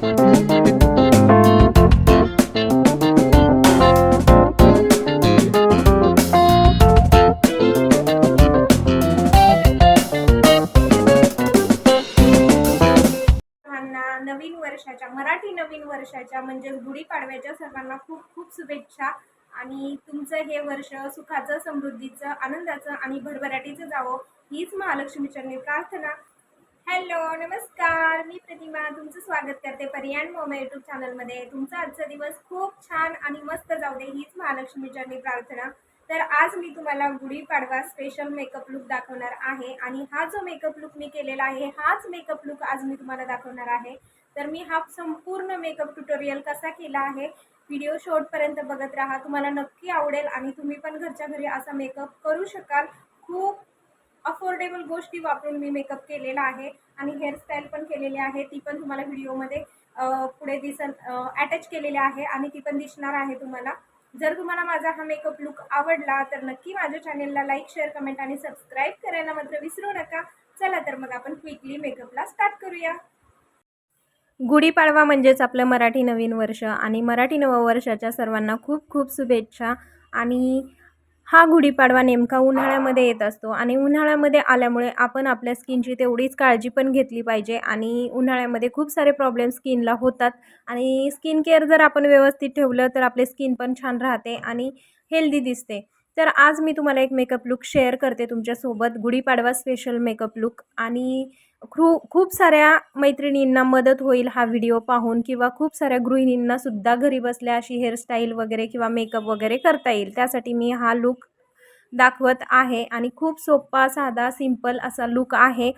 सर्वांना नवीन वर्षाच्या मराठी नवीन वर्षाच्या म्हणजेच गुढीपाडव्याच्या सर्वांना खूप खूप शुभेच्छा. आणि तुमचं हे वर्ष सुखाचं समृद्धीचं आनंदाचं आणि भरभराटीचं जावं हीच महालक्ष्मीचरणी प्रार्थना. हॅलो नमस्कार. मी प्रतिमा. तुमचं स्वागत करते पर्याण मोमा यूट्यूब चॅनलमध्ये तुमचा आजचा दिवस खूप छान आणि मस्त जाऊ दे हीच महालक्ष्मीचरणी प्रार्थना. तर आज मी तुम्हाला गुढीपाडवा स्पेशल मेकअप लुक दाखवणार आहे आणि हा जो मेकअप लुक मी केलेला आहे हाच मेकअप लुक आज मी तुम्हाला दाखवणार आहे. तर मी हा संपूर्ण मेकअप ट्युटोरियल कसा केला आहे व्हिडिओ शॉर्टपर्यंत बघत राहा. तुम्हाला नक्की आवडेल आणि तुम्ही पण घरच्या घरी असा मेकअप करू शकाल. खूप अफोर्डेबल गोष्टी वापरून मी मेकअप केलेला आहे आणि हेअरस्टाईल पण केलेली आहे. ती पण तुम्हाला व्हिडिओमध्ये पुढे दिसन अटॅच केलेली आहे आणि ती पण दिसणार आहे तुम्हाला. जर तुम्हाला माझा हा मेकअप लुक आवडला तर नक्की माझ्या चॅनेलला लाईक शेअर कमेंट आणि सबस्क्राईब करायला मात्र विसरू नका. चला तर मग आपण क्विकली मेकअपला स्टार्ट करूया. गुढीपाडवा म्हणजेच आपलं मराठी नवीन वर्ष आणि मराठी नववर्षाच्या सर्वांना खूप खूप शुभेच्छा आणि हा गुढीपाडवा नेमका उन्हाळ्यामध्ये येत असतो आणि उन्हाळ्यामध्ये आल्यामुळे आपण आपल्या स्किनची तेवढीच काळजी पण घेतली पाहिजे आणि उन्हाळ्यामध्ये खूप सारे प्रॉब्लेम स्किनला होतात. आणि स्किन केअर जर आपण व्यवस्थित ठेवलं तर आपले स्किन पण छान राहते आणि हेल्दी दिसते. तर आज मी तुम्हाला एक मेकअप लुक शेअर करते तुमच्यासोबत. गुढीपाडवा स्पेशल मेकअप लुक आणि खू खूप साऱ्या मैत्रिणींना मदत होईल हा व्हिडिओ पाहून किंवा खूप साऱ्या गृहिणींना सुद्धा घरी बसल्या अशी हेअरस्टाईल वगैरे किंवा मेकअप वगैरे करता येईल. त्यासाठी मी हा लुक दाखवत आहे आणि खूप सोपा साधा सिंपल असा लुक आहे.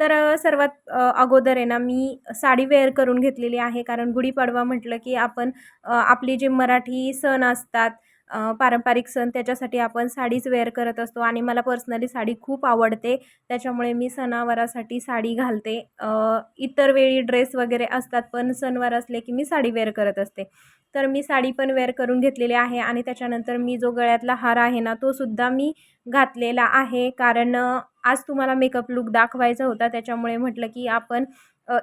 तर सर्वात अगोदर आहे ना मी साडी वेअर करून घेतलेली आहे. कारण गुढीपाडवा म्हटलं की आपण आपली जे मराठी सण असतात पारंपरिक सण त्याच्यासाठी आपण साडीच वेअर करत असतो आणि मला पर्सनली साडी खूप आवडते. त्याच्यामुळे मी सणावारासाठी साडी घालते. इतर वेळी ड्रेस वगैरे असतात पण सणवार असले की मी साडी वेअर करत असते. तर मी साडी पण वेअर करून घेतलेली आहे आणि त्याच्यानंतर मी जो गळ्यातला हार आहे ना तो सुद्धा मी घातलेला आहे. कारण आज तुम्हाला मेकअप लुक दाखवायचा होता त्याच्यामुळे म्हटलं की आपण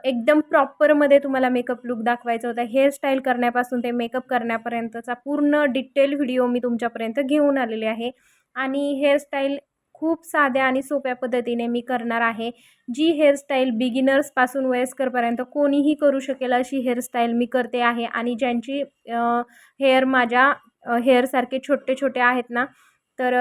एकदम प्रॉपरमध्ये तुम्हाला मेकअप लुक दाखवायचा होता. हेअरस्टाईल करण्यापासून ते मेकअप करण्यापर्यंतचा पूर्ण डिटेल व्हिडिओ मी तुमच्यापर्यंत घेऊन आलेले आहे. आणि हेअरस्टाईल खूप साध्या आणि सोप्या पद्धतीने मी करणार आहे. जी हेअरस्टाईल बिगिनर्सपासून वयस्करपर्यंत कोणीही करू शकेल अशी हेअरस्टाईल मी करते आहे. आणि ज्यांची हेअर माझ्या हेअरसारखे छोटे छोटे आहेत ना तर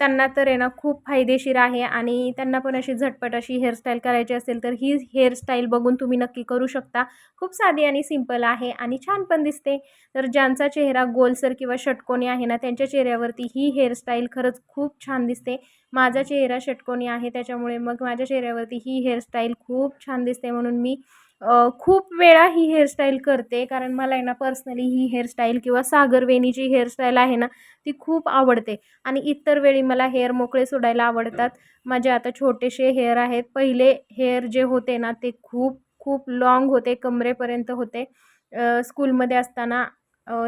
त्यांना तर आहे ना खूप फायदेशीर आहे आणि त्यांना पण अशी झटपट अशी हेअरस्टाईल करायची असेल तर ही हेअरस्टाईल बघून तुम्ही नक्की करू शकता. खूप साधी आणि सिंपल आहे आणि छान पण दिसते. तर ज्यांचा चेहरा गोलसर किंवा षटकोनी आहे ना त्यांच्या चेहऱ्यावरती ही हेअरस्टाईल खरंच खूप छान दिसते. माझा चेहरा षटकोनी आहे त्याच्यामुळे मग माझ्या चेहऱ्यावरती ही हेअरस्टाईल खूप छान दिसते म्हणून मी खूप वेळा ही हेअरस्टाईल करते. कारण मला आहे ना पर्सनली ही हेअरस्टाईल किंवा सागर वेणीची हेअरस्टाईल आहे ना ती खूप आवडते. आणि इतर वेळी मला हेअर मोकळे सोडायला आवडतात. माझे आता छोटेसे हेअर आहेत. पहिले हेअर जे होते ना ते खूप खूप लाँग होते कमरेपर्यंत होते. स्कूलमध्ये असताना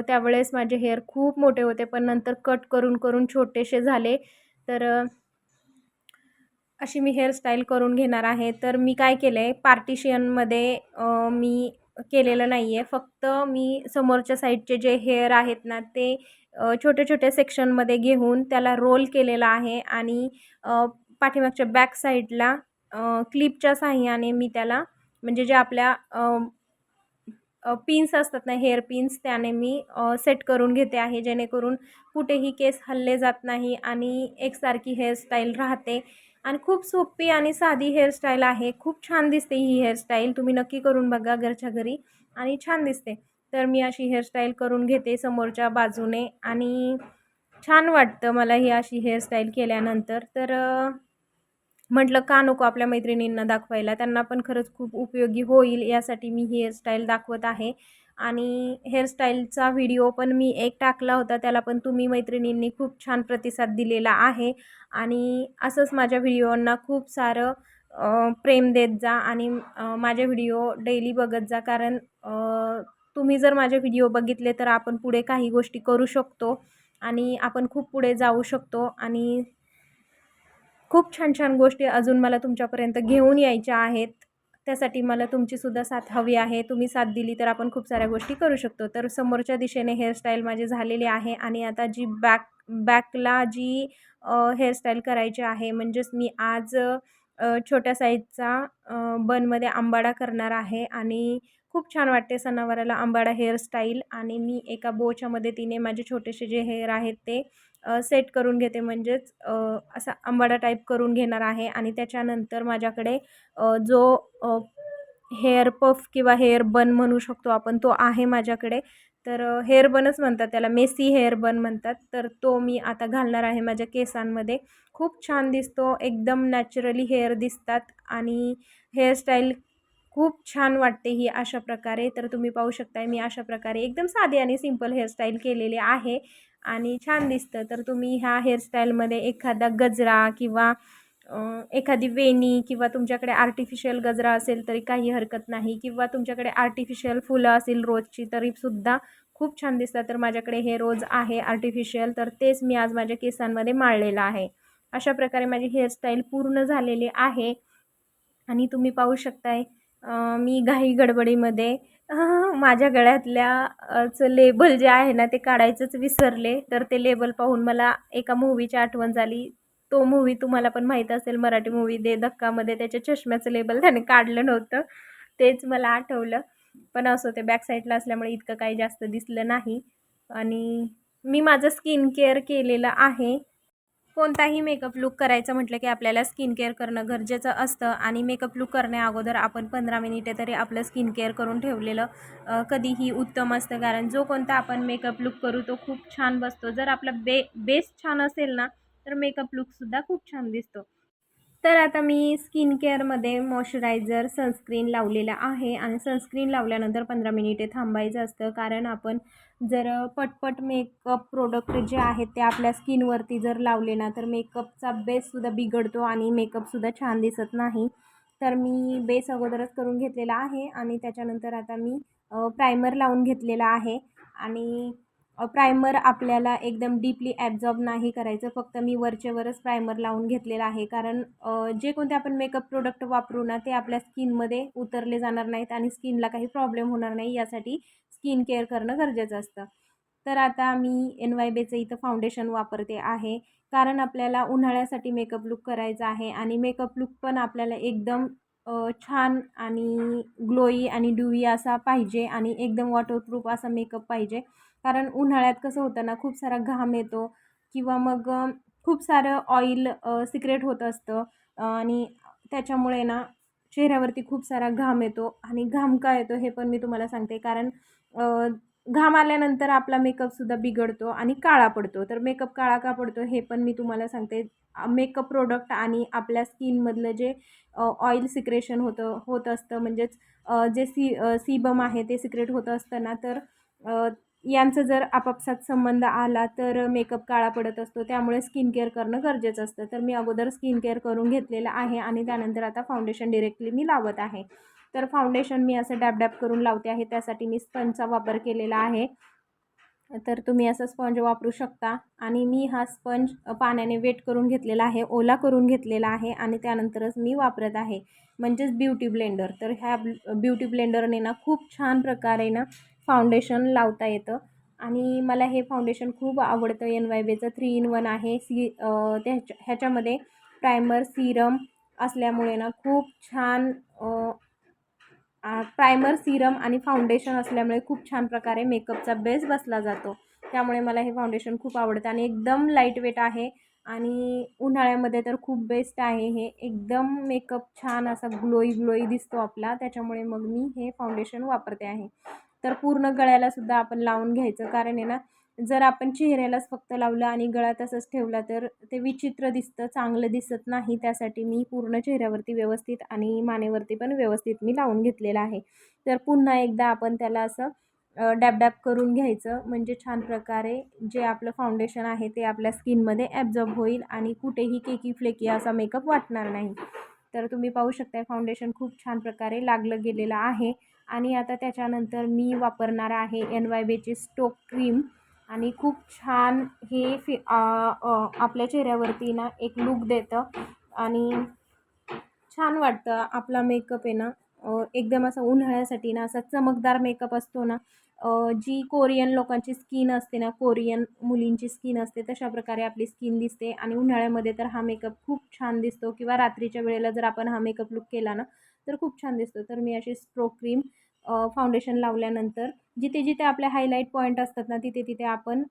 त्यावेळेस माझे हेअर खूप मोठे होते. पण नंतर कट करून करून छोटेसे झाले. तर अशी मी हेअरस्टाईल करून घेणार आहे. तर मी काय केलं आहे पार्टिशियनमध्ये मी केलेलं नाही आहे फक्त मी समोरच्या साईडचे जे हेअर आहेत ना ते छोट्या छोट्या सेक्शनमध्ये घेऊन त्याला रोल केलेला आहे आणि पाठीमागच्या बॅक साईडला क्लिपच्या साह्याने मी त्याला म्हणजे जे आपल्या पिन्स असतात ना हेअर पिन्स त्याने मी सेट करून घेते आहे. जेणेकरून कुठेही केस हल्ले जात नाही आणि एकसारखी हेअरस्टाईल राहते. आणि खूप सोपी आणि साधी हेअरस्टाईल आहे. खूप छान दिसते ही हेअरस्टाईल तुम्ही नक्की करून बघा घरच्या घरी आणि छान दिसते. तर मी अशी हेअरस्टाईल करून घेते समोरच्या बाजूने आणि छान वाटतं मला ही अशी हेअरस्टाईल केल्यानंतर. तर म्हटलं का नको आपल्या मैत्रिणींना दाखवायला. त्यांना पण खरंच खूप उपयोगी होईल यासाठी मी ही हेअरस्टाईल दाखवत आहे. आणि हेअरस्टाईलचा व्हिडिओ पण मी एक टाकला होता. त्याला पण तुम्ही मैत्रिणींनी खूप छान प्रतिसाद दिलेला आहे. आणि असंच माझ्या व्हिडिओंना खूप सारं प्रेम देत जा आणि माझे व्हिडिओ डेली बघत जा. कारण तुम्ही जर माझे व्हिडिओ बघितले तर आपण पुढे काही गोष्टी करू शकतो आणि आपण खूप पुढे जाऊ शकतो. आणि खूप छान छान गोष्टी अजून मला तुमच्यापर्यंत घेऊन यायच्या आहेत. त्यासाठी मला तुमचीसुद्धा साथ हवी आहे. तुम्ही साथ दिली तर आपण खूप साऱ्या गोष्टी करू शकतो. तर समोरच्या दिशेने हेअरस्टाईल माझी झालेली आहे आणि आता जी बॅक बॅकला जी हेअरस्टाईल करायची आहे म्हणजेच मी आज छोट्या साईजचा बनमध्ये आंबाडा करणार आहे आणि खूप छान वाटते सणावाराला आंबाडा हेअरस्टाईल आणि मी एका बोच्या मदतीने माझे छोटेसे जे हेअर आहेत ते सेट करून घेते. म्हणजेच असा आंबाडा टाईप करून घेणार आहे आणि त्याच्यानंतर माझ्याकडे जो हेअर पफ किंवा हेअर बन म्हणू शकतो आपण तो आहे माझ्याकडे. तर हेअर बनच म्हणतात त्याला मेसी हेअर बन म्हणतात. तर तो मी आता घालणार आहे माझ्या केसांमध्ये. खूप छान दिसतो. एकदम नॅचरली हेअर दिसतात आणि हेअरस्टाईल खूप छान वाटते ही अशा प्रकारे. तर तुम्ही पाहू शकताय मी अशा प्रकारे एकदम साधी आणि सिंपल हेअरस्टाईल केलेली आहे आणि छान दिसतं. तर तुम्ही ह्या हेअरस्टाईलमध्ये एखादा गजरा किंवा एखादी वेणी किंवा तुमच्याकडे आर्टिफिशियल गजरा असेल तरी काही हरकत नाही किंवा तुमच्याकडे आर्टिफिशियल फुलं असेल रोजची तरीसुद्धा खूप छान दिसतात. तर माझ्याकडे हे रोज आहे आर्टिफिशियल तर तेच मी आज माझ्या केसांमध्ये माळलेलं आहे. अशा प्रकारे माझी हेअरस्टाईल पूर्ण झालेली आहे आणि तुम्ही पाहू शकताय मी घाई गडबडीमध्ये माझ्या गळ्यातल्या चं लेबल जे आहे ना ते काढायचंच विसरले. तर ते लेबल पाहून मला एका मूवीची आठवण झाली. तो मूवी तुम्हाला पण माहीत असेल मराठी मूवी दे धक्कामध्ये त्याच्या चष्म्याचं लेबल त्याने काढलं नव्हतं. तेच मला आठवलं. पण असं ते बॅक साईडला असल्यामुळे इतकं काही जास्त दिसलं नाही. आणि मी माझं स्किन केअर केलेलं आहे. कोणताही मेकअप लुक करायचं म्हटलं की आपल्याला स्किन केअर करणं गरजेचं असतं आणि मेकअप लुक करण्या अगोदर आपण पंधरा मिनिटे तरी आपलं स्किन केअर करून ठेवलेलं कधीही उत्तम असतं. कारण जो कोणता आपण मेकअप लुक करू तो खूप छान बसतो. जर आपला बे बेस छान असेल ना तर मेकअप लुकसुद्धा खूप छान दिसतो. तर आता मी स्किन केअरमध्ये मॉइश्चरायझर सनस्क्रीन लावलेला आहे आणि सनस्क्रीन लावल्यानंतर पंधरा मिनिटे थांबायचं असतं. कारण आपण जर पटपट मेकअप प्रोडक्ट जे आहेत ते आपल्या स्किनवरती जर लावले ना तर मेकअपचा बेससुद्धा बिघडतो आणि मेकअपसुद्धा छान दिसत नाही. तर मी बेस अगोदरच करून घेतलेला आहे आणि त्याच्यानंतर आता मी प्रायमर लावून घेतलेला आहे. आणि प्रायमर आपल्याला एकदम डीपली ॲब्झॉर्ब नाही करायचं. फक्त मी वरचेवरच प्रायमर लावून घेतलेला आहे. कारण जे कोणते आपण मेकअप प्रोडक्ट वापरू ना ते आपल्या स्किनमध्ये उतरले जाणार नाहीत आणि स्किनला काही प्रॉब्लेम होणार नाही. यासाठी स्किन केअर करणं गरजेचं असतं. तर आता मी एन वाय बेचं इथं फाउंडेशन वापरते आहे. कारण आपल्याला उन्हाळ्यासाठी मेकअप लुक करायचा आहे आणि मेकअप लुक पण आपल्याला एकदम छान आणि ग्लोई आणि ड्युई असा पाहिजे आणि एकदम वॉटरप्रूफ असा मेकअप पाहिजे. कारण उन्हाळ्यात कसं होतं ना खूप सारा घाम येतो किंवा मग खूप सारं ऑइल सिक्रेट होत असतं. आणि त्याच्यामुळे ना चेहऱ्यावरती खूप सारा घाम येतो. आणि घाम का येतो हे पण मी तुम्हाला सांगते. कारण घाम आल्यानंतर आपला मेकअपसुद्धा बिघडतो आणि काळा पडतो. तर मेकअप काळा का पडतो हे पण मी तुम्हाला सांगते. मेकअप प्रोडक्ट आणि आपल्या स्किनमधलं जे ऑइल सिक्रेशन होतं होत असतं म्हणजेच जे सी सीबम आहे ते सिक्रेट होत असतं ना तर यांचं जर आपापसात संबंध आला तर मेकअप काळा पडत असतो. त्यामुळे स्किन केअर करणं गरजेचं असतं. तर मी अगोदर स्किन केअर करून घेतलेलं आहे आणि त्यानंतर आता फाउंडेशन डिरेक्टली मी लावत आहे. तर फाउंडेशन मी असं डॅब डॅब करून लावते आहे. त्यासाठी मी स्पंजचा वापर केलेला आहे. तर तुम्ही असं स्पंज वापरू शकता. आणि मी हा स्पंज पाण्याने वेट करून घेतलेला आहे. ओला करून घेतलेला आहे. आणि त्यानंतरच मी वापरत आहे. म्हणजेच ब्युटी ब्लेंडर तर ह्या ब्युटी ब्लेंडरने ना खूप छान प्रकारे ना फाउंडेशन लावता येतं. आणि मला हे फाउंडेशन खूप आवडतं. एन वाय बेचं थ्री इन वन आहे. सी त्याच्या ह्याच्यामध्ये प्रायमर सिरम असल्यामुळे ना खूप छान प्रायमर सिरम आणि फाउंडेशन असल्यामुळे खूप छान प्रकारे मेकअपचा बेस बसला जातो. त्यामुळे मला हे फाउंडेशन खूप आवडतं. आणि एकदम लाइट वेट आहे. आणि उन्हाळ्यामध्ये तर खूप बेस्ट आहे हे. एकदम मेकअप छान असा ग्लोई ग्लोई दिसतो आपला. त्याच्यामुळे मग मी हे फाउंडेशन वापरते आहे. तर पूर्ण गळ्याला सुद्धा आपण लावून घ्यायचं. कारण आहे ना जर आपण चेहऱ्यालाच फक्त लावलं आणि गळा तसंच ठेवला तर ते विचित्र दिसतं चांगलं दिसत नाही. त्यासाठी मी पूर्ण चेहऱ्यावरती व्यवस्थित आणि मानेवरती पण व्यवस्थित मी लावून घेतलेलं आहे. तर पुन्हा एकदा आपण त्याला असं डॅब डॅब करून घ्यायचं. म्हणजे छान प्रकारे जे आपलं फाउंडेशन आहे ते आपल्या स्किनमध्ये ॲब्झॉर्ब होईल आणि कुठेही केकी फ्लेकी असा मेकअप वाटणार नाही. तर तुम्ही पाहू शकता फाउंडेशन खूप छान प्रकारे लागलं गेलेलं आहे. आणि आता त्याच्यानंतर मी वापरणार आहे एन वाय बेची स्टोक क्रीम आणि खूप छान हे फि आपल्या चेहऱ्यावरती ना एक लूक देतं. आणि छान वाटतं आपला मेकअप आहे ना. एकदम असा उन्हाळ्यासाठी ना असा चमकदार मेकअप असतो ना. जी कोरियन लोकांची स्किन असते ना कोरियन मुलींची स्किन असते तशा प्रकारे आपली स्किन दिसते. आणि उन्हाळ्यामध्ये तर हा मेकअप खूप छान दिसतो. किंवा रात्रीच्या वेळेला जर आपण हा मेकअप लुक केला ना तर खूप छान दिसतो. तर मी अशी स्ट्रो क्रीम फाउंडेशन लावल्यानंतर जिथे जिथे आपले हायलाईट पॉईंट असतात ना तिथे तिथे आपण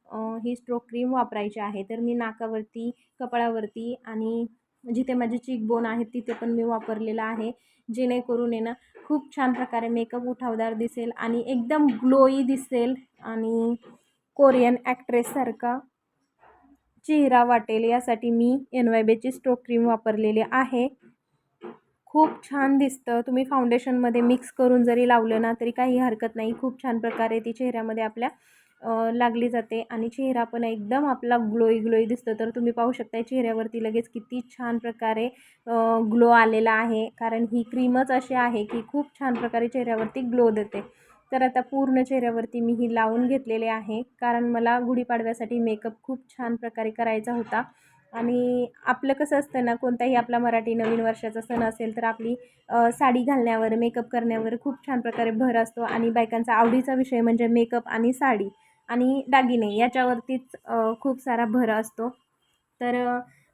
ही स्ट्रोक क्रीम वापरायची आहे. तर मी नाकावरती कपाळावरती आणि जिथे माझे चीकबोन आहेत तिथे पण मी वापरलेलं आहे. जेणेकरून आहे ना खूप छान प्रकारे मेकअप उठावदार दिसेल आणि एकदम ग्लोई दिसेल आणि कोरियन ॲक्ट्रेससारखा चेहरा वाटेल यासाठी मी एन वाय स्ट्रोक क्रीम वापरलेली आहे. खूप छान दिसतं. तुम्ही फाउंडेशनमध्ये मिक्स करून जरी लावलं ना तरी काही हरकत नाही. खूप छान प्रकारे ती चेहऱ्यामध्ये आपल्या लागली जाते. आणि चेहरा पण एकदम आपला ग्लोई ग्लोई दिसतो. तर तुम्ही पाहू शकता चेहऱ्यावरती लगेच किती छान प्रकारे ग्लो आलेला आहे. कारण ही क्रीमच अशी आहे की खूप छान प्रकारे चेहऱ्यावरती ग्लो देते. तर आता पूर्ण चेहऱ्यावरती मी ही लावून घेतलेले आहे. कारण मला गुढीपाडव्यासाठी मेकअप खूप छान प्रकारे करायचा होता. आणि आपलं कसं असतं ना कोणताही आपला मराठी नवीन वर्षाचा सण असेल तर आपली साडी घालण्यावर मेकअप करण्यावर खूप छान प्रकारे भर असतो आणि बायकांचा आवडीचा विषय म्हणजे मेकअप आणि साडी आणि दागिने याच्यावरतीच खूप सारा भर असतो. तर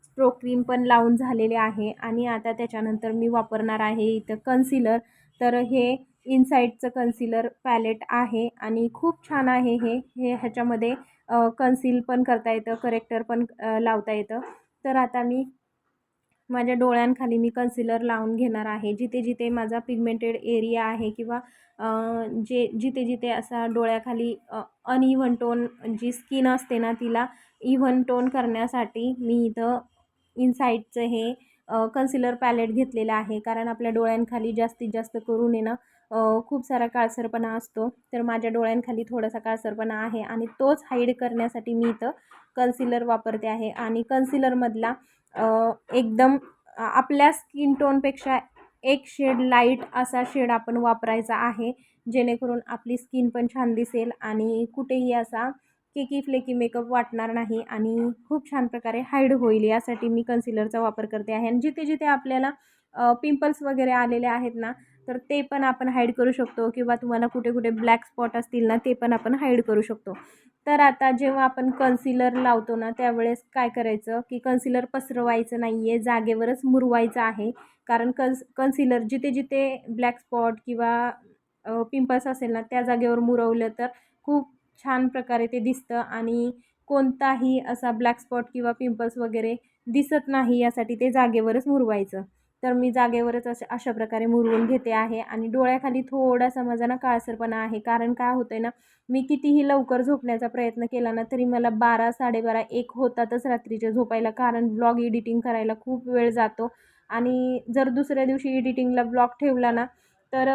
स्ट्रो क्रीम पण लावून झालेले आहे आणि आता त्याच्यानंतर मी वापरणार आहे इथं कन्सिलर तर हे इनसाईडचं कन्सिलर पॅलेट आहे आणि खूप छान आहे हे. हे ह्याच्यामध्ये कन्सील पण करता येतं करेक्टर पण लावता येतं. तर आता मी माझ्या डोळ्यांखाली मी कन्सिलर लावून घेणार आहे. जिथे जिथे माझा पिगमेंटेड एरिया आहे किंवा जे जिथे जिथे असा डोळ्याखाली अनइव्हन टोन जी स्किन असते ना तिला इव्हन टोन करण्यासाठी मी इथं इनसाईडचं हे कन्सिलर पॅलेट घेतलेलं आहे. कारण आपल्या डोळ्यांखाली जास्तीत जास्त करून आहे ना खूप सारा काळसरपणा असतो. तर माझ्या डोळ्यांखाली थोडासा काळसरपणा आहे आणि तोच हाईड करण्यासाठी मी इथं कन्सिलर वापरते आहे. आणि कन्सिलरमधला एकदम आपल्या स्किन टोनपेक्षा एक शेड लाइट असा शेड आपण वापरायचा आहे. जेणेकरून आपली स्किन पण छान दिसेल आणि कुठेही असा केकी फ्लेकी मेकअप वाटणार नाही आणि खूप छान प्रकारे हाईड होईल यासाठी मी कन्सिलरचा वापर करते आहे. आणि जिथे जिथे आपल्याला पिंपल्स वगैरे आलेले आहेत ना तर ते पण आपण हाईड करू शकतो किंवा तुम्हाला कुठे कुठे ब्लॅक स्पॉट असतील ना ते पण आपण हाईड करू शकतो. तर आता जेव्हा आपण कन्सिलर लावतो ना त्यावेळेस काय करायचं की कन्सिलर पसरवायचं नाही आहे जागेवरच मुरवायचं आहे. कारण कन्स कन्सिलर जिथे जिथे ब्लॅक स्पॉट किंवा पिंपल्स असेल ना त्या जागेवर मुरवलं तर खूप छान प्रकारे ते दिसतं आणि कोणताही असा ब्लॅक स्पॉट किंवा पिंपल्स वगैरे दिसत नाही यासाठी ते जागेवरच मुरवायचं. तर मी जागेवरच असं अशा प्रकारे मुरवून घेते आहे आणि डोळ्याखाली थोडासा माझा ना काळसरपणा आहे. कारण काय होतं आहे ना मी कितीही लवकर झोपण्याचा प्रयत्न केला ना तरी मला बारा साडेबारा एक होतातच रात्रीच्या झोपायला. कारण ब्लॉग एडिटिंग करायला खूप वेळ जातो. आणि जर दुसऱ्या दिवशी एडिटिंगला ब्लॉग ठेवला ना तर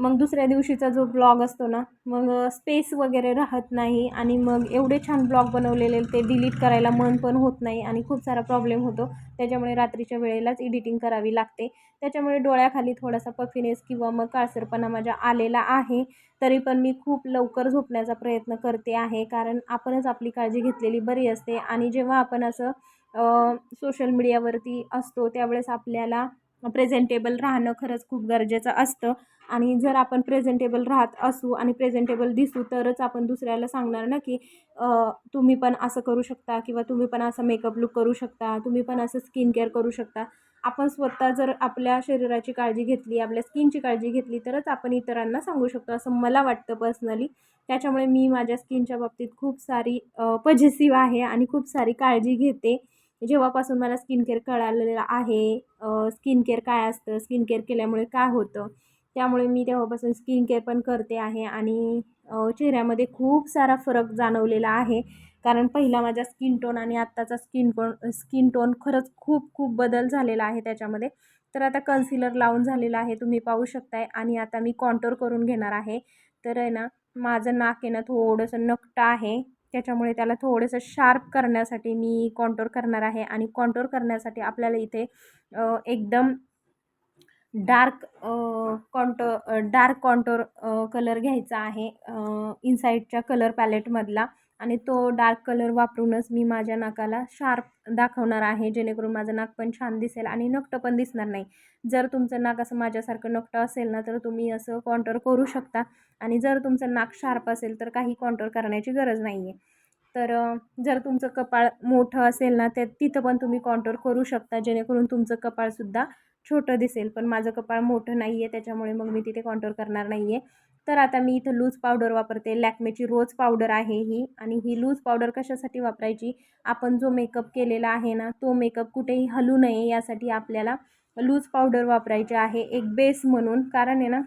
मग दुसऱ्या दिवशीचा जो ब्लॉग असतो ना मग स्पेस वगैरे राहत नाही आणि मग एवढे छान ब्लॉग बनवलेले ते डिलीट करायला मन पण होत नाही आणि खूप सारा प्रॉब्लेम होतो. त्याच्यामुळे रात्रीच्या वेळेलाच एडिटिंग करावी लागते. त्याच्यामुळे डोळ्याखाली थोडासा पफिनेस किंवा मग काळसरपणा माझ्या आलेला आहे. तरी पण मी खूप लवकर झोपण्याचा प्रयत्न करते आहे. कारण आपणच आपली काळजी घेतलेली बरी असते आणि जेव्हा आपण असं सोशल मीडियावरती असतो त्यावेळेस आपल्याला प्रेझेंटेबल राहणं खरंच खूप गरजेचं असतं. आणि जर आपण प्रेझेंटेबल राहत असू आणि प्रेझेंटेबल दिसू तरच आपण दुसऱ्याला सांगणार ना की तुम्ही पण असं करू शकता किंवा तुम्ही पण असं मेकअप लुक करू शकता तुम्ही पण असं स्किन केअर करू शकता. आपण स्वतः जर आपल्या शरीराची काळजी घेतली आपल्या स्किनची काळजी घेतली तरच आपण इतरांना सांगू शकतो असं मला वाटतं पर्सनली त्याच्यामुळे मी माझ्या स्किनच्या बाबतीत खूप सारी पजेसिव्ह आहे आणि खूप सारी काळजी घेते. म्हणजे जेव्हापासून मला स्किन केअर कळालेलं आहे स्किन केअर काय असतं स्किन केअर केल्यामुळे काय होतं त्यामुळे मी तेव्हापासून स्किन केअर पण करते आहे आणि चेहऱ्यामध्ये खूप सारा फरक जाणवलेला आहे. कारण पहिला माझा स्किन टोन आणि आत्ताचा स्किन टोन स्किन टोन खरंच खूप खूप बदल झालेला आहे त्याच्यामध्ये. तर आता कन्सिलर लावून झालेला आहे तुम्ही पाहू शकताय आणि आता मी कॉन्टोर करून घेणार आहे. तर आहे ना माझं नाक आहे ना थोडंसं नकटं आहे. त्याच्यामुळे त्याला थोडंसं शार्प करण्यासाठी मी कॉन्टोर करणार आहे आणि कॉन्टोर करण्यासाठी आपल्याला इथे एकदम dark contour dark contour colour घ्यायचा आहे इनसाईडच्या कलर पॅलेटमधला. आणि तो डार्क कलर वापरूनच मी माझ्या नाकाला शार्प दाखवणार आहे जेणेकरून माझं नाक पण छान दिसेल आणि नकटं पण दिसणार नाही. जर तुमचं नाक असं माझ्यासारखं नकटं असेल ना तर तुम्ही असं कॉन्टर करू शकता आणि जर तुमचं नाक शार्प असेल तर काही कॉन्टर करण्याची गरज नाही आहे तर जर तुमचं कपाळ मोठं असेल ना तर तिथं पण तुम्ही कॉन्टर करू शकता जेणेकरून तुमचं कपाळसुद्धा छोटं दिसेल पण माझं कपाळ मोठं नाही आहे त्याच्यामुळे मग मी तिथे कॉन्टोर करणार नाही आहे तर आता मी इथं लूज पावडर वापरते. लॅक्मेची रोज पावडर आहे ही आणि ही लूज पावडर कशासाठी वापरायची? आपण जो मेकअप केलेला आहे ना तो मेकअप कुठेही हलू नये यासाठी आपल्याला लूज पावडर वापरायची आहे एक बेस म्हणून. कारण आहे ना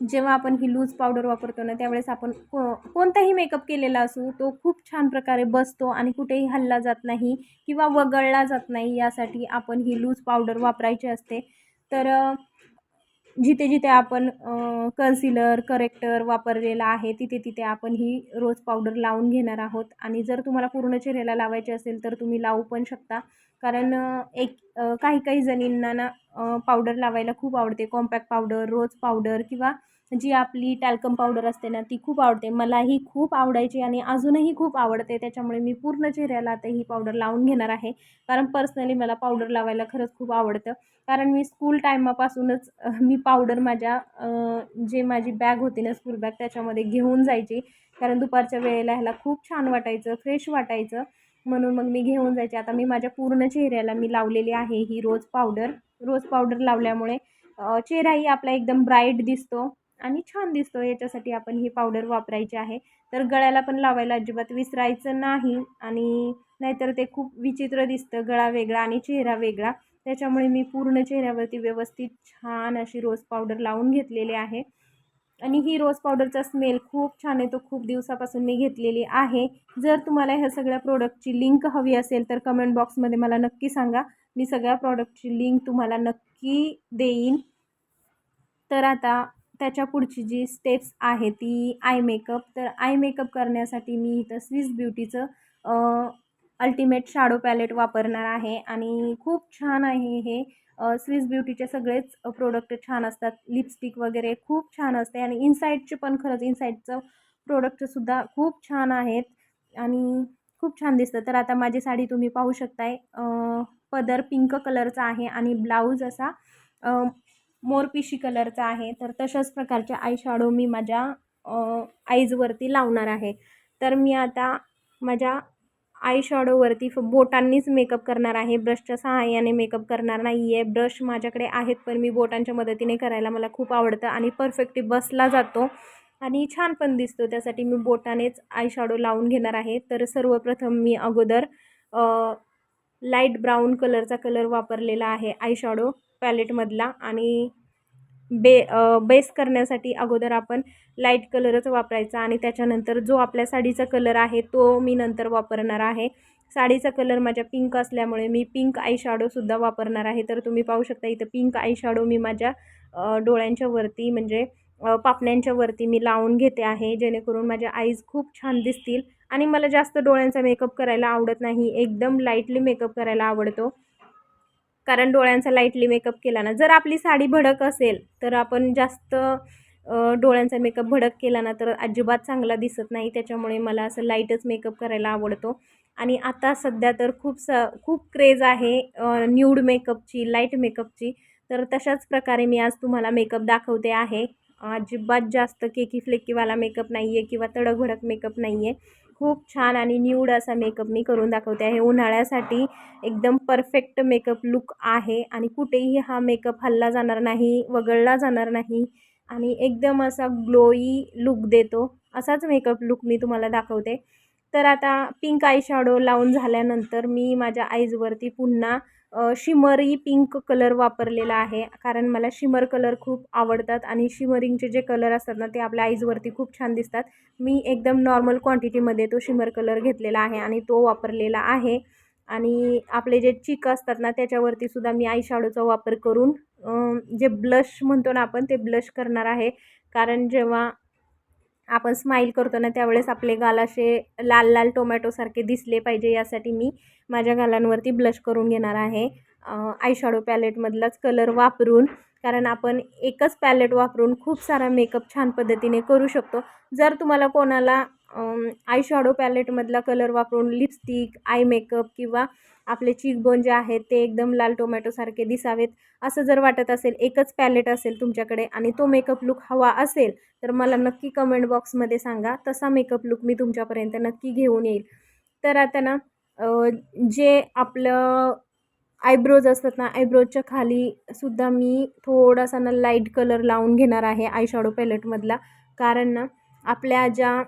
जेव्हा आपण ही लूज पावडर वापरतो ना त्यावेळेस आपण को कोणताही मेकअप केलेला असू तो खूप छान प्रकारे बसतो आणि कुठेही हल्ला जात नाही किंवा वगळला जात नाही यासाठी आपण ही लूज पावडर वापरायची असते. तर जिथे जिथे आपण कन्सिलर करेक्टर वापरलेला आहे तिथे तिथे आपण ही रोज पावडर लावून घेणार आहोत. आणि जर तुम्हाला पूर्ण चेहऱ्याला लावायचे असेल तर तुम्ही लावू पण शकता. कारण एक काही काही जणींना ना पावडर लावायला खूप आवडते. कॉम्पॅक्ट पावडर रोज पावडर किंवा जी आपली टॅल्कम पावडर असते ना ती खूप आवडते. मलाही खूप आवडायची आणि अजूनही खूप आवडते. त्याच्यामुळे मी पूर्ण चेहऱ्याला आता ही पावडर लावून घेणार आहे. कारण पर्सनली मला पावडर लावायला खरंच खूप आवडतं. कारण मी स्कूल टायमापासूनच मी पावडर माझ्या जे माझी बॅग होती ना स्कूल बॅग त्याच्यामध्ये घेऊन जायची. कारण दुपारच्या वेळेला ह्याला खूप छान वाटायचं फ्रेश वाटायचं. म्हणून मग मी घेऊन जायचे. आता मी माझ्या पूर्ण चेहऱ्याला मी लावलेली आहे ही रोज पावडर. रोज पावडर लावल्यामुळे चेहराही आपला एकदम ब्राईट दिसतो आणि छान दिसतो. याच्यासाठी आपण ही पावडर वापरायची आहे. तर गळ्याला पण लावायला अजिबात विसरायचं नाही आणि नाहीतर ते खूप विचित्र दिसतं. गळा वेगळा आणि चेहरा वेगळा. त्याच्यामुळे मी पूर्ण चेहऱ्यावरती व्यवस्थित छान अशी रोज पावडर लावून घेतलेली आहे. आणि ही रोज पावडरचा स्मेल खूप छान येतो खूप दिवसापासून मी घेतलेली आहे. जर तुम्हाला ह्या सगळ्या प्रोडक्टची लिंक हवी असेल तर कमेंट बॉक्समध्ये मला नक्की सांगा. मी सगळ्या प्रॉडक्टची लिंक तुम्हाला नक्की देईन. तर आता त्याच्या पुढची जी स्टेप्स आहे ती आय मेकअप तर आय मेकअप करण्यासाठी मी इथं स्विस ब्युटीचं अल्टिमेट शाडो पॅलेट वापरणार आहे. आणि खूप छान आहे हे. स्विस ब्युटीचे सगळेच प्रोडक्ट छान असतात. लिपस्टिक वगैरे खूप छान असते आणि इनसाईडचे पण खरंच इनसाईडचं प्रोडक्टसुद्धा खूप छान आहेत आणि खूप छान दिसतं. तर आता माझी साडी तुम्ही पाहू शकताय. पदर पिंक कलरचा आहे आणि ब्लाऊज असा मोरपिशी कलरचा आहे. तर तशाच प्रकारचे आयशॅडो मी माझ्या आईजवरती लावणार आहे. तर मी आता माझ्या आयशॅडोवरती फ बोटांनीच मेकअप करणार आहे. ब्रशच्या सहाय्याने मेकअप करणार नाही आहे ब्रश माझ्याकडे आहेत पण मी बोटांच्या मदतीने करायला मला खूप आवडतं आणि परफेक्टली बसला जातो. आणि छान पण दिसतो. त्यासाठी मी बोटानेच आय शॅडो लावून घेणार आहे. तर सर्वप्रथम मी अगोदर लाइट ब्राऊन कलरचा कलर वापरलेला आहे आय शॅडो पॅलेटमधला आणि बे बेस करण्यासाठी अगोदर आपण लाइट कलरच वापरायचा आणि त्याच्यानंतर जो आपल्या साडीचा कलर आहे तो मी नंतर वापरणार आहे. साडीचा कलर माझ्या पिंक असल्यामुळे मी पिंक आय शॅडोसुद्धा वापरणार आहे. तर तुम्ही पाहू शकता इथं पिंक आय शॅडो मी माझ्या डोळ्यांच्या वरती म्हणजे पापण्यांच्या वरती मी लावून घेते आहे. जेणेकरून माझ्या आईज खूप छान दिसतील आणि मला जास्त डोळ्यांचा मेकअप करायला आवडत नाही. एकदम लाईटली मेकअप करायला आवडतो. कारण डोळ्यांचा लाईटली मेकअप केला ना जर आपली साडी भडक असेल तर आपण जास्त डोळ्यांचा मेकअप भडक केला ना तर अजिबात चांगला दिसत नाही. त्याच्यामुळे मला असं लाईटच मेकअप करायला आवडतो. आणि आता सध्या तर खूप स खूप क्रेज आहे न्यूड मेकअपची लाइट मेकअपची तर तशाच प्रकारे मी आज तुम्हाला मेकअप दाखवते आहे. अजिबात जास्त केकी फ्लेकीवाला मेकअप नाही आहे किंवा तडकभडक मेकअप नाही आहे खूप छान आणि न्यूड असा मेकअप मी करून दाखवते आहे. उन्हाळ्यासाठी एकदम परफेक्ट मेकअप लुक आहे आणि कुठेही हा मेकअप हल्ला जाणार नाही वगळला जाणार नाही आणि एकदम असा ग्लोई लुक देतो. असाच मेकअप लुक मी तुम्हाला दाखवते. तर आता पिंक आय शॅडो लावून झाल्यानंतर मी माझ्या आईजवरती पुन्हा शिमरी पिंक कलर वापरलेला आहे. कारण मला शिमर कलर खूप आवडतात आणि शिमरिंगचे जे कलर असतात ना ते आपल्या आईजवरती खूप छान दिसतात. मी एकदम नॉर्मल क्वांटिटीमध्ये तो शिमर कलर घेतलेला आहे आणि तो वापरलेला आहे. आणि आपले जे चिक असतात ना त्याच्यावरती सुद्धा मी आई शॅडोचा वापर करून जे ब्लश म्हणतो ना आपण ते ब्लश करणार आहे. कारण जेव्हा आपण स्माईल करतो ना त्यावेळेस आपले गाल असे लाल लाल टोमॅटोसारखे दिसले पाहिजे यासाठी मी माझ्या गालांवरती ब्लश करून घेणार आहे. आयशॅडो पॅलेटमधलाच कलर वापरून कारण आपण एकच पॅलेट वापरून खूप सारा मेकअप छान पद्धतीने करू शकतो. जर तुम्हाला कोणाला आयशॅडो पॅलेटमधला कलर वापरून लिपस्टिक आय मेकअप किंवा आपले चीकबोन जे आहेत ते एकदम लाल टोमॅटोसारखे दिसावेत. असं जर वाटत असेल एकच पॅलेट असेल तुमच्याकडे आणि तो मेकअप लुक हवा असेल तर मला नक्की कमेंट बॉक्समध्ये सांगा. तसा मेकअप लुक मी तुमच्यापर्यंत नक्की घेऊन येईल. तर आता ना जे आपलं आयब्रोज असतात ना आयब्रोजच्या खाली सुद्धा मी थोडासा ना लाइट कलर लावून घेणार आहे आयशॅडो पॅलेटमधला कारण ना आपल्या ज्या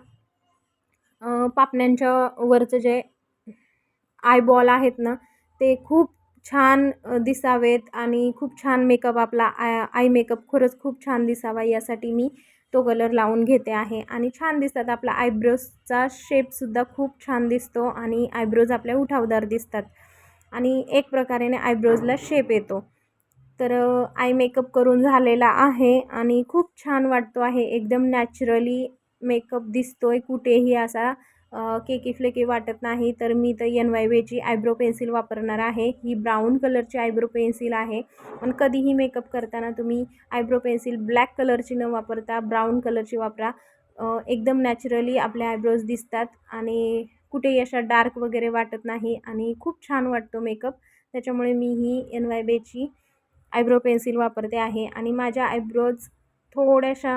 पापण्यांच्या वरचं जे आयबॉल आहेत ना ते खूप छान दिसावेत आणि खूप छान मेकअप आपला आय आय मेकअप खरंच खूप छान दिसावा यासाठी मी तो कलर लावून घेते आहे. आणि छान दिसतात आपला आयब्रोजचा शेपसुद्धा खूप छान दिसतो आणि आयब्रोज आपल्या उठावदार दिसतात. आणि एक प्रकारेने आयब्रोजला शेप येतो. तर आय मेकअप करून झालेला आहे आणि खूप छान वाटतो आहे. एकदम नॅचरली मेकअप दिसतो आहे कुठेही असा केकी फ्लेकी वाटत नाही तर मी तर एन वाय वेची आयब्रो पेन्सिल वापरणार आहे. ही ब्राऊन कलरची आयब्रो पेन्सिल आहे. पण कधीही मेकअप करताना तुम्ही आयब्रो पेन्सिल ब्लॅक कलरची न वापरता ब्राऊन कलरची वापरा. एकदम नॅचरली आपले आयब्रोज दिसतात आणि कुठेही अशा डार्क वगैरे वाटत नाही आणि खूप छान वाटतो मेकअप. त्याच्यामुळे मी ही एन वाय बेची आयब्रो पेन्सिल वापरते आहे आणि माझ्या आयब्रोज थोड्याशा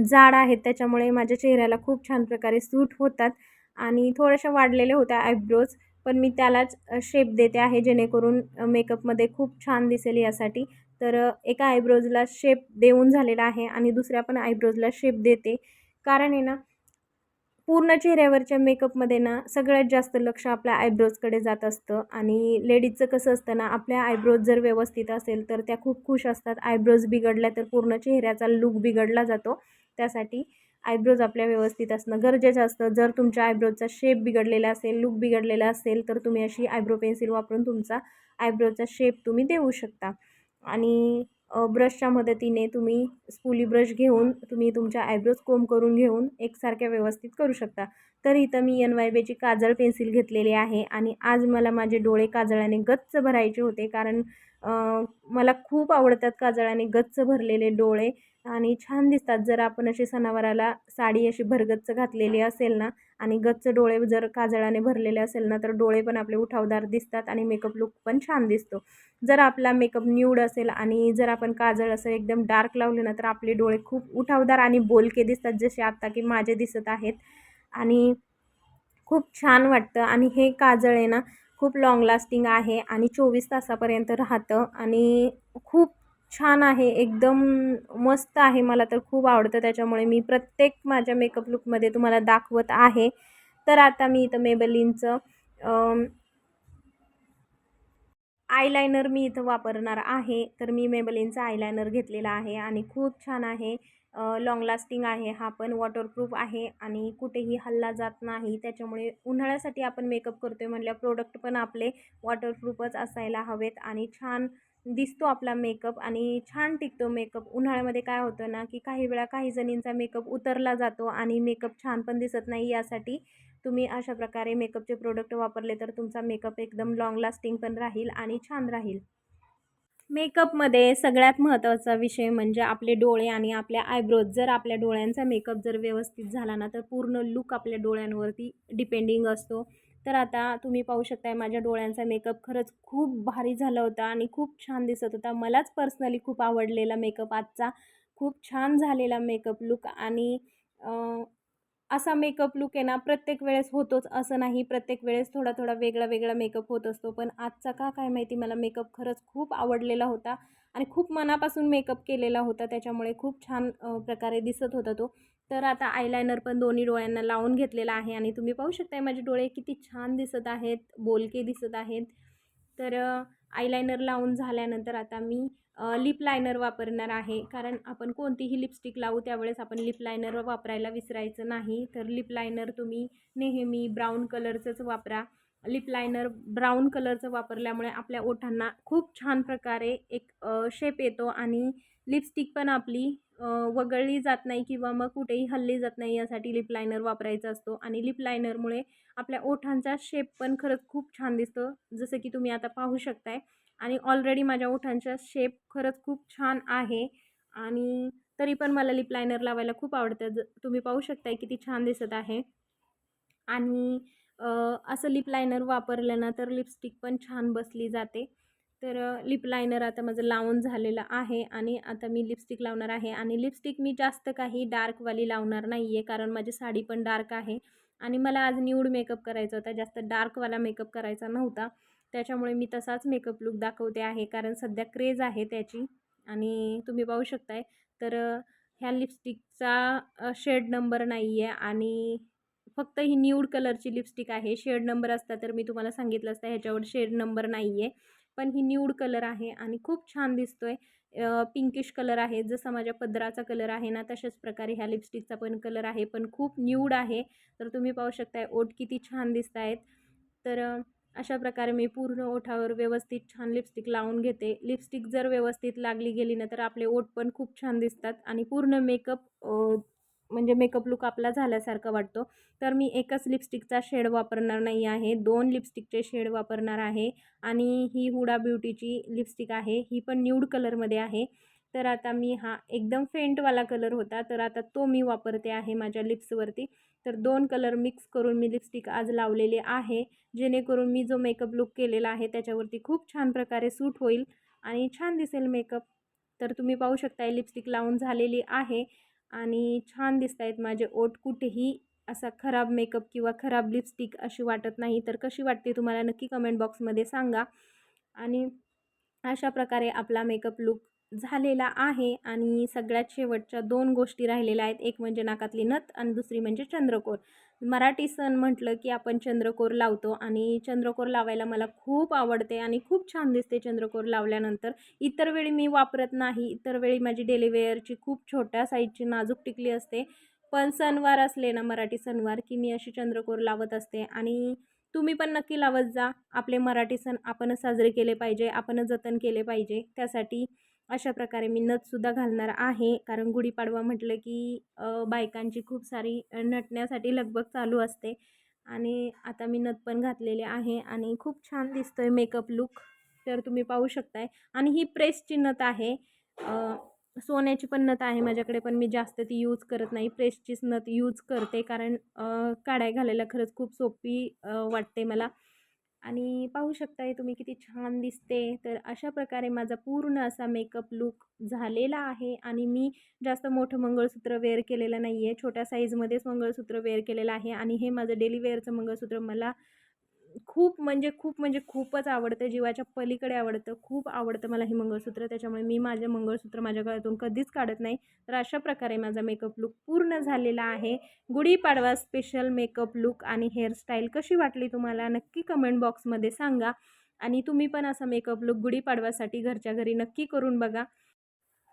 जाड आहेत त्याच्यामुळे माझ्या चेहऱ्याला खूप छान प्रकारे सूट होतात आणि थोड्याशा वाढलेल्या होत्या आयब्रोज पण मी त्यालाच शेप देते आहे जेणेकरून मेकअपमध्ये खूप छान दिसेल यासाठी. तर एका आयब्रोजला शेप देऊन झालेला आहे आणि दुसऱ्या पण आयब्रोजला शेप देते. कारण आहे ना पूर्ण चेहऱ्यावरच्या मेकअपमध्ये ना सगळ्यात जास्त लक्ष आपल्या आयब्रोजकडे जात असतं आणि लेडीजचं कसं असतं ना आपल्या आयब्रोज जर व्यवस्थित असेल तर त्या खूप खुश असतात. आयब्रोज बिघडल्या तर पूर्ण चेहऱ्याचा लुक बिघडला जातो. त्यासाठी आयब्रोज आपल्या व्यवस्थित असणं गरजेचं असतं. जर तुमच्या आयब्रोजचा शेप बिघडलेला असेल लुक बिघडलेला असेल तर तुम्ही अशी आयब्रो पेन्सिल वापरून तुमचा आयब्रोजचा शेप तुम्ही देऊ शकता. आणि ब्रशच्या मदतीने तुम्ही स्पुली ब्रश घेऊन तुम्ही तुमच्या आयब्रोज कोम करून घेऊन एकसारख्या व्यवस्थित करू शकता. तर इथं मी एन वाय बेची काजळ पेन्सिल घेतलेली आहे आणि आज मला माझे डोळे काजळाने गच्च भरायचे होते. कारण मला खूप आवडतात काजळाने गच्च भरलेले डोळे. आणि छान दिसतात. जर आपण अशी सणावाराला साडी अशी भरगच्च घातलेली असेल ना आणि गच्च डोळे जर काजळाने भरलेले असेल ना तर डोळे पण आपले उठावदार दिसतात आणि मेकअप लुक पण छान दिसतो. जर आपला मेकअप न्यूड असेल आणि जर आपण काजळ असं एकदम डार्क लावले ना तर आपले डोळे खूप उठावदार आणि बोलके दिसतात जसे आत्ता की माझे दिसत आहेत. आणि खूप छान वाटतं. आणि हे काजळ आहे ना खूप लाँग लास्टिंग आहे आणि चोवीस तासापर्यंत राहतं. आणि खूप छान आहे एकदम मस्त आहे मला तर खूप आवडतं त्याच्यामुळे मी प्रत्येक माझ्या मेकअप लुकमध्ये तुम्हाला दाखवत आहे. तर आता मी इथं मेबलिनचं आयलायनर मी इथं वापरणार आहे. तर मी मेबलिनचा आयलायनर घेतलेला आहे आणि खूप छान आहे. लाँग लास्टिंग आहे हा पण वॉटरप्रूफ आहे आणि कुठेही हल्ला जात नाही. त्याच्यामुळे उन्हाळ्यासाठी आपण मेकअप करतो आहे म्हटल्या प्रोडक्ट पण आपले वॉटरप्रूफच असायला हवेत आणि छान दिसतो आपला मेकअप आणि छान टिकतो मेकअप. उन्हाळ्यामध्ये काय होतं ना की काही वेळा काही जणींचा मेकअप उतरला जातो आणि मेकअप छान पण दिसत नाही. यासाठी तुम्ही अशा प्रकारे मेकअपचे प्रोडक्ट वापरले तर तुमचा मेकअप एकदम लाँग लास्टिंग पण राहील आणि छान राहील. मेकअपमध्ये सगळ्यात महत्त्वाचा विषय म्हणजे आपले डोळे आणि आपल्या आयब्रोज जर आपल्या डोळ्यांचा मेकअप जर व्यवस्थित झाला ना तर पूर्ण लुक आपल्या डोळ्यांवरती डिपेंडिंग असतो. तर आता तुम्ही पाहू शकताय माझ्या डोळ्यांचा मेकअप खरंच खूप भारी झाला होता आणि खूप छान दिसत होता. मलाच पर्सनली खूप आवडलेला मेकअप आजचा. खूप छान झालेला मेकअप लुक आणि असा मेकअप लुक आहे ना प्रत्येक वेळेस होतोच. असं नाही प्रत्येक वेळेस थोडा थोडा वेगळा वेगळा मेकअप होत असतो. पण आजचा का काय माहिती मला मेकअप खरंच खूप आवडलेला होता आणि खूप मनापासून मेकअप केलेला होता. त्याच्यामुळे खूप छान प्रकारे दिसत होता तो. तर आता आयलायनर पण दोन्ही डोळ्यांना लावून घेतलेला आहे आणि तुम्ही पाहू शकताय माझे डोळे किती छान दिसत आहेत बोलके दिसत आहेत. तर आयलायनर लावून झाल्यानंतर आता मी लिप लायनर वापरणार आहे. कारण आपण कोणतीही लिपस्टिक लावू त्यावेळेस आपण लिप लायनर वापरायला विसरायचं नाही. तर लिप लायनर तुम्ही नेहमी ब्राऊन कलरचंच वापरा. लिप लायनर ब्राऊन कलरचं वापरल्यामुळे आपल्या ओठांना खूप छान प्रकारे एक शेप येतो आणि लिपस्टिक पण आपली वगळली जात नाही किंवा मग कुठेही हल्ली जात नाही यासाठी लिप लायनर वापरायचा असतो. आणि लिप लायनरमुळे आपल्या ओठांचा शेप पण खरंच खूप छान दिसतो. जसं की तुम्ही आता पाहू शकताय. आणि ऑलरेडी माझ्या ओठांचा शेप खरंच खूप छान आहे. आणि तरी पण मला लिप लायनर लावायला खूप आवडतं. ज तुम्ही पाहू शकताय किती छान दिसत आहे. आणि असं लिप लायनर वापरलं ना तर लिपस्टिक पण छान बसली जाते. तर लिप लायनर आता माझं लावून झालेलं आहे आणि आता मी लिपस्टिक लावणार आहे. आणि लिपस्टिक मी जास्त काही डार्कवाली लावणार नाही आहे कारण माझी साडी पण डार्क आहे. आणि मला आज न्यूड मेकअप करायचा होता. जास्त डार्कवाला मेकअप करायचा नव्हता. त्याच्यामुळे मी तसाच मेकअप लुक दाखवते आहे कारण सध्या क्रेज आहे त्याची. आणि तुम्ही पाहू शकताय. तर ह्या लिपस्टिकचा शेड नंबर नाही आहे आणि फक्त ही न्यूड कलरची लिपस्टिक आहे. शेड नंबर असता तर मी तुम्हाला सांगितलं असतं ह्याच्यावर शेड नंबर नाही आहे पण ही न्यूड कलर आहे आणि खूप छान दिसतोय. पिंकिश कलर आहे. जसा माझ्या पदराचा कलर आहे ना तशाच प्रकारे ह्या लिपस्टिकचा पण कलर आहे. पण खूप न्यूड आहे. तर तुम्ही पाहू शकताय ओट किती छान दिसत आहेत तर अशा प्रकारे मी पूर्ण ओठावर व्यवस्थित छान लिपस्टिक लावून घेते. लिपस्टिक जर व्यवस्थित लागली गेली ना तर आपले ओठ पण खूप छान दिसतात आणि पूर्ण मेकअप म्हणजे मेकअप लुक आपला झाल्यासारखा वाटतो. तर मी एकच लिपस्टिकचा शेड वापरणार नाही आहे. दोन लिपस्टिकचे शेड वापरणार आहे आणि ही हुडा ब्युटीची लिपस्टिक आहे. ही पण न्यूड कलरमध्ये आहे. तर आता मी हा एकदम फेंटवाला कलर होता तर आता तो मी वापरते आहे माझ्या लिप्सवरती. तर दोन कलर मिक्स करून मी लिपस्टिक आज लावलेली आहे जेणेकरून मी जो मेकअप लुक केलेला आहे त्याच्यावरती खूप छान प्रकारे सूट होईल आणि छान दिसेल मेकअप. तर तुम्ही पाहू शकता लिपस्टिक लावून झालेली आहे आणि छान दिसत आहेत माझे ओठ. कुठेही असा खराब मेकअप किंवा खराब लिपस्टिक अशी वाटत नाही. तर कशी वाटते तुम्हाला नक्की कमेंट बॉक्समध्ये सांगा आणि अशा प्रकारे आपला मेकअप लुक झालेला आहे आणि सगळ्यात शेवटच्या दोन गोष्टी राहिलेल्या आहेत. एक म्हणजे नाकातली नथ आणि दुसरी म्हणजे चंद्रकोर. मराठी सण म्हटलं की आपण चंद्रकोर लावतो आणि चंद्रकोर लावायला मला खूप आवडते आणि खूप छान दिसते चंद्रकोर लावल्यानंतर. इतर वेळी मी वापरत नाही. इतर वेळी माझी डेलीवेअरची खूप छोट्या साईजची नाजूक टिकली असते. पण सणवार असले ना मराठी सणवार की मी अशी चंद्रकोर लावत असते. आणि तुम्ही पण नक्की लावत जा. आपले मराठी सण आपणच साजरे केले पाहिजे आपणच जतन केले पाहिजे. त्यासाठी अशा प्रकारे मी नथसुद्धा घालणार आहे. कारण गुढीपाडवा म्हटलं की बायकांची खूप सारी नटण्यासाठी लगबग चालू असते. आणि आता मी नथ पण घातलेले आहे आणि खूप छान दिसतो आहे मेकअप लुक. तर तुम्ही पाहू शकताय. आणि ही प्रेसची नथ आहे. सोन्याची पण नथ आहे माझ्याकडे पण मी जास्त ती यूज करत नाही. प्रेसचीच नथ यूज करते कारण काढाय घालायला खरंच खूप सोपी वाटते मला. आणि पाहू शकताय तुम्ही किती छान दिसते. तर अशा प्रकारे माझा पूर्ण असा मेकअप लुक झालेला आहे. आणि मी जास्त मोठं मंगळसूत्र वेअर केलेलं नाही आहे छोट्या साईजमध्येच मंगळसूत्र वेअर केलेलं आहे. आणि हे माझं डेली वेअरचं मंगळसूत्र मला खूप म्हणजे खूप म्हणजे खूपच आवडतं जीवाच्या पलीकडे आवडतं खूप आवडतं मला हे मंगळसूत्र. त्याच्यामुळे मी माझे मंगळसूत्र माझ्या गळ्यातून कधीच काढत नाही. तर अशा प्रकारे माझा मेकअप लुक पूर्ण झालेला आहे. गुढीपाडवा स्पेशल मेकअप लुक आणि हेअरस्टाईल कशी वाटली तुम्हाला? नक्की कमेंट बॉक्समध्ये सांगा. आणि तुम्ही पण असा मेकअप लुक गुढीपाडव्यासाठी घरच्या घरी नक्की करून बघा.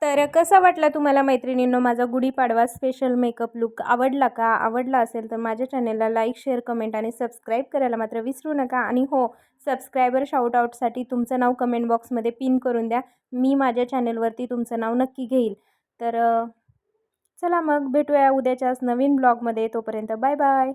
तर कसा वाटला तुम्हाला मैत्रिणींनो माझा गुढीपाडवा स्पेशल मेकअप लुक आवडला का? आवडला असेल तर माझ्या चॅनलला लाईक शेअर कमेंट आणि सबस्क्राईब करायला मात्र विसरू नका. आणि हो सबस्क्रायबर शाऊटआउटसाठी तुमचं नाव कमेंट बॉक्समध्ये पिन करून द्या. मी माझ्या चॅनलवरती तुमचं नाव नक्की घेईल. तर चला मग भेटूया उद्याच्याच नवीन ब्लॉगमध्ये तोपर्यंत बाय बाय